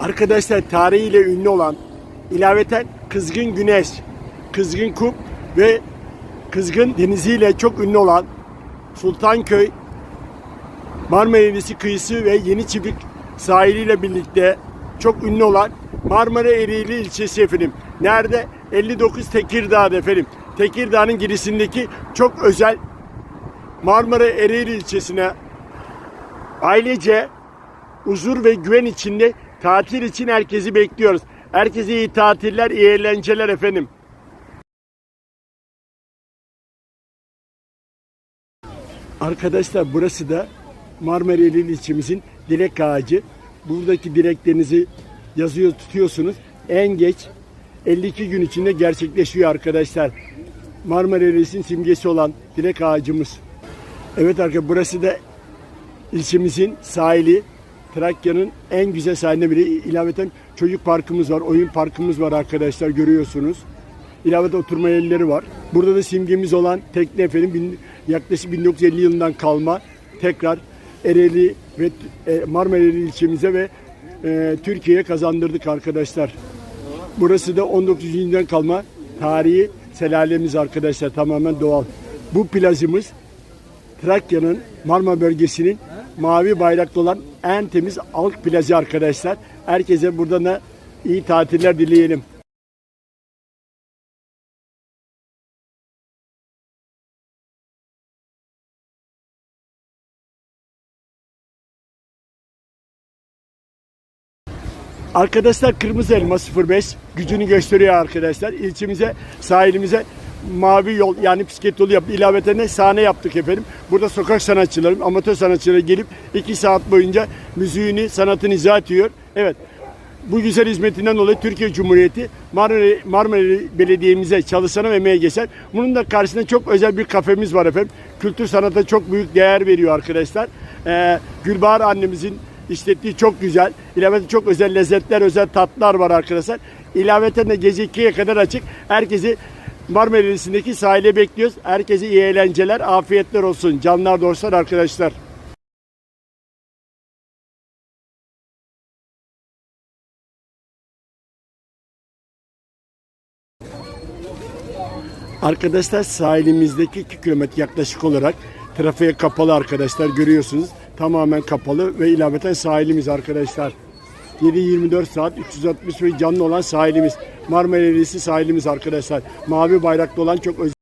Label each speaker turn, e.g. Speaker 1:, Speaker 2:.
Speaker 1: Arkadaşlar tarihiyle ünlü olan ilaveten Kızgın Güneş, Kızgın Kup ve Kızgın Deniziyle çok ünlü olan Sultanköy, Marmara Denizi kıyısı ve Yeni Çiftlik sahiliyle birlikte çok ünlü olan Marmara Ereğli ilçesi efendim. Nerede? 59 Tekirdağ'da efendim. Tekirdağ'ın girişindeki çok özel Marmara Ereğli ilçesine ailece huzur ve güven içinde tatil için herkesi bekliyoruz. Herkese iyi tatiller, iyi eğlenceler efendim. Arkadaşlar burası da Marmareli ilçemizin dilek ağacı. Buradaki dileklerinizi yazıyor tutuyorsunuz. En geç 52 gün içinde gerçekleşiyor arkadaşlar. Marmareli'sin simgesi olan dilek ağacımız. Evet arkadaşlar burası da ilçemizin sahili. Trakya'nın en güzel sahiline biri. İlaveten çocuk parkımız var, oyun parkımız var arkadaşlar görüyorsunuz. İlaveten oturma yerleri var. Burada da simgemiz olan tekne efendim yaklaşık 1950 yılından kalma tekrar Ereğli ve e, Marmareli ilçemize ve e, Türkiye'ye kazandırdık arkadaşlar. Burası da 19. yüzyıldan kalma tarihi selalemiz arkadaşlar tamamen doğal. Bu plajımız Trakya'nın Marmara bölgesinin mavi bayraklı olan en temiz halk plajı arkadaşlar. Herkese buradan da iyi tatiller dileyelim. Arkadaşlar Kırmızı Elma 05 gücünü gösteriyor arkadaşlar. İlçemize, sahilimize mavi yol yani bisiklet yolu yaptı. İlaveten de sahne yaptık efendim. Burada sokak sanatçıları, amatör sanatçıları gelip 2 saat boyunca müziğini, sanatını icra ediyor. Evet. Bu güzel hizmetinden dolayı Türkiye Cumhuriyeti Marmara, Marmara Belediye'mize çalışana ve emeğe geçer. Bunun da karşısında çok özel bir kafemiz var efendim. Kültür sanata çok büyük değer veriyor arkadaşlar. Ee, Gülbahar annemizin işlettiği çok güzel. İlaveten çok özel lezzetler, özel tatlar var arkadaşlar. İlaveten de gece 2'ye kadar açık. Herkesi Marmara Denizi'ndeki sahile bekliyoruz. Herkese iyi eğlenceler, afiyetler olsun. Canlar dostlar arkadaşlar. Arkadaşlar sahilimizdeki 2 kilometre yaklaşık olarak trafiğe kapalı arkadaşlar görüyorsunuz. Tamamen kapalı ve ilaveten sahilimiz arkadaşlar. 7-24 saat 360 ve canlı olan sahilimiz. Marmara Denizi sahilimiz arkadaşlar. Mavi bayraklı olan çok özel